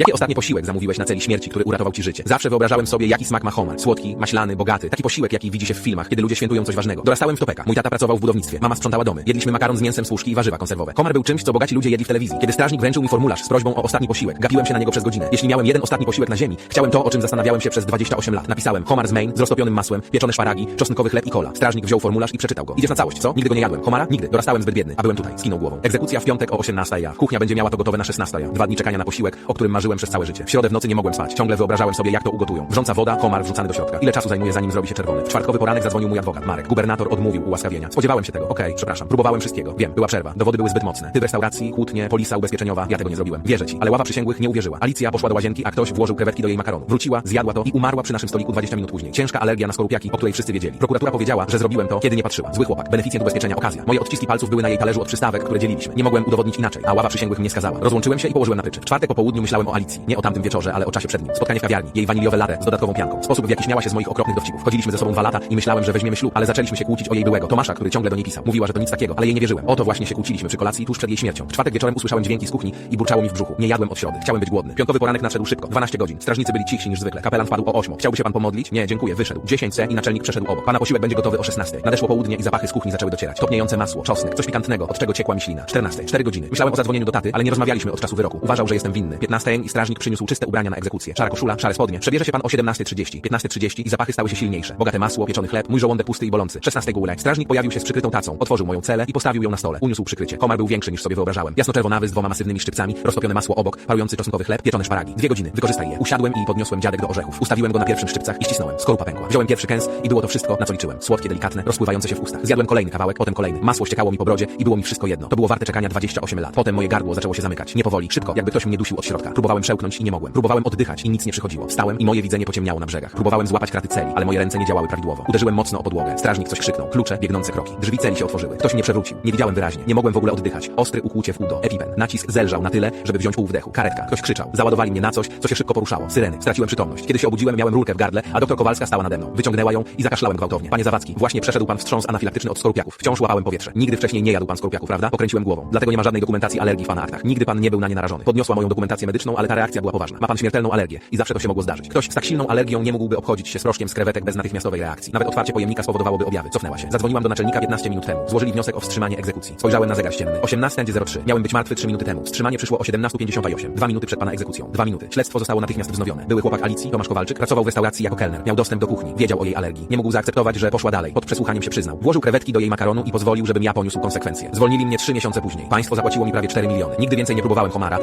Jaki ostatni posiłek zamówiłeś na celi śmierci, który uratował ci życie? Zawsze wyobrażałem sobie, jaki smak ma homar. Słodki, maślany, bogaty. Taki posiłek, jaki widzi się w filmach, kiedy ludzie świętują coś ważnego. Dorastałem w Topeka. Mój tata pracował w budownictwie. Mama sprzątała domy. Jedliśmy makaron z mięsem, służki i warzywa konserwowe. Homar był czymś, co bogaci ludzie jedli w telewizji. Kiedy strażnik wręczył mi formularz z prośbą o ostatni posiłek, gapiłem się na niego przez godzinę. Jeśli miałem jeden ostatni posiłek na ziemi, chciałem to, o czym zastanawiałem się przez 28 lat. Napisałem homar z Maine z roztopionym masłem, pieczone szparagi, czosnkowy chleb i kola. Strażnik wziął formularz i przeczytał go. Idziesz na całość, co? Nigdy go nie jadłem. Homara? Nigdy. Dorastałem zbyt biedny, a byłem tutaj. Skinął głową. Egzekucja w piątek o 18 ja. Kuchnia będzie miała to gotowe na 16 ja. Dwa dni czekania na posiłek, o którym marzyłem przez całe życie. W środę w nocy nie mogłem spać. Ciągle wyobrażałem sobie, jak to ugotują. Wrząca woda, homar wrzucany do środka. Ile czasu zajmuje, zanim zrobi się czerwony? W czwartkowy poranek zadzwonił mój adwokat, Marek. Gubernator odmówił ułaskawienia. Spodziewałem się tego. Okej, przepraszam. Próbowałem wszystkiego. Wiem, była przerwa. Dowody były zbyt mocne. Ty w restauracji, kłótnie, polisa ubezpieczeniowa. Ja tego nie zrobiłem. Wierzę ci. Ale ława przysięgłych nie uwierzyła. Alicja poszła do łazienki, a ktoś włożył krewetki do jej makaronu. Wróciła, zjadła to i umarła przy naszym stoliku 20 minut później. Ciężka alergia na skorupiaki, o której wszyscy wiedzieli. Prokuratura powiedziała, że zrobiłem to, kiedy nie patrzyła. Zły chłopak. Beneficjent ubezpieczenia, okazja. Moje odciski palców były na jej talerzu od przystawek, które dzieliliśmy. Nie mogłem udowodnić inaczej, a ława przysięgłych mnie skazała. Rozłączyłem się i położyłem na tyczy. W czwartek po południu myślałem o Alicji. Nie o tamtym wieczorze, ale o czasie przed nim. Spotkanie w kawiarni, jej waniliowe latte z dodatkową pianką. Sposób, w jaki śmiała się z moich okropnych dowcipów. Chodziliśmy ze sobą dwa lata i myślałem, że weźmiemy ślub, ale zaczęliśmy się kłócić o jej byłego Tomasza, który ciągle do niej pisał. Mówiła, że to nic takiego, ale jej nie wierzyłem. Oto właśnie się kłóciliśmy przy kolacji tuż przed jej śmiercią. W czwartek wieczorem usłyszałem dźwięki z kuchni i burczało mi w brzuchu. Nie jadłem od środy. Chciałem być głodny. Piątkowy poranek nadszedł szybko. 12 godzin. Strażnicy byli cichsi niż zwykle. Kapelan wpadł o 8. Chciałby się pan pomodlić? Nie, dziękuję. Wyszedł. 10 c i naczelnik przeszedł obok. Pana posiłek będzie gotowy o 16. Nadeszło południe i zapachy z kuchni zaczęły docierać. Topniejące masło, czosnek, coś pikantnego, od czego ciekła mi ślina. 14. 4 godziny. Myślałem o zadzwonieniu do taty, ale nie rozmawialiśmy od czasu wyroku. Uważał, że jestem winny. 15 i strażnik przyniósł czyste ubrania na egzekucję. Szara koszula, szare spodnie. Przebierze się pan o 17.30. 15.30 i zapachy stały się silniejsze. Bogate masło, pieczony chleb, mój żołądek pusty i bolący. 16 górę. Strażnik pojawił się z przykrytą tacą. Otworzył moją celę i postawił ją na stole. Uniósł przykrycie. Komar był większy niż sobie wyobrażałem. Jasno-czerwonawy z dwoma masywnymi szczypcami, roztopione masło obok, parujący czosnkowy chleb, pieczone szparagi. Dwie godziny. Wykorzystaj je. Usiadłem i podniosłem dziadek do orzechów. Ustawiłem go na pierwszym szczypcach i ścisnąłem. Skorupa pękła. Wziąłem pierwszy kęs i było to wszystko, na co liczyłem. Słodkie, delikatne, rozpływające się w ustach. Zjadłem kolejny kawałek, potem kolejny. Masło ściekało mi po brodzie i było mi wszystko jedno. To było warte czekania 28 lat. Potem moje gardło zaczęło się zamykać. Szybko, jakby ktoś mnie dusił od środka. Próbowałem przełknąć i nie mogłem. Próbowałem oddychać i nic nie przychodziło. Stałem i moje widzenie pociemniało na brzegach. Próbowałem złapać kraty celi, ale moje ręce nie działały prawidłowo. Uderzyłem mocno o podłogę. Strażnik coś krzyknął. Klucze, biegnące kroki. Drzwi celi się otworzyły. Ktoś mnie przewrócił. Nie widziałem wyraźnie. Nie mogłem w ogóle oddychać. Ostry ukłucie w udo. Epipen. Nacisk zelżał na tyle, żeby wziąć pół wdechu. Karetka. Ktoś krzyczał. Załadowali mnie na coś, co się szybko poruszało. Syreny. Straciłem przytomność. Kiedy się obudziłem, miałem rurkę w gardle, a doktor Kowalska stała nade mną. Wyciągnęła ją i zakaszlałem gwałtownie. Panie Zawadzki, właśnie przeszedł pan wstrząs anafilaktyczny od. Wciąż łapałem powietrze. Nigdy wcześniej nie jadł pan prawda? Pokręciłem głową. Dlatego nie ma żadnej dokumentacji alergii w. Nigdy pan nie był na nie narażony. Podniosła moją dokumentację medyczną, ale ta reakcja była poważna. Ma pan śmiertelną alergię i zawsze to się mogło zdarzyć. Ktoś z tak silną alergią nie mógłby obchodzić się z proszkiem z krewetek bez natychmiastowej reakcji. Nawet otwarcie pojemnika spowodowałoby objawy. Cofnęła się. Zadzwoniłam do naczelnika 15 minut temu. Złożyli wniosek o wstrzymanie egzekucji. Spojrzałem na zegar ścienny. 18.03. Miałem być martwy 3 minuty temu. Wstrzymanie przyszło o 17.58. Dwa minuty przed pana egzekucją. Dwa minuty. Śledztwo zostało natychmiast wznowione. Były chłopak Alicji, Tomasz Kowalczyk, pracował w restauracji jako kelner. Miał dostęp do kuchni. Wiedział o jej alergii. Nie mógł zaakceptować, że poszła dalej. Pod przesłuchaniem się przyznał. Włożył krewetki do jej makaronu i pozwolił, żebym ja poniósł konsekwencje. Zwolnili mnie trzy miesiące później. Państwo zapłaciło mi prawie 4 miliony. Nigdy więcej nie próbowałem homara.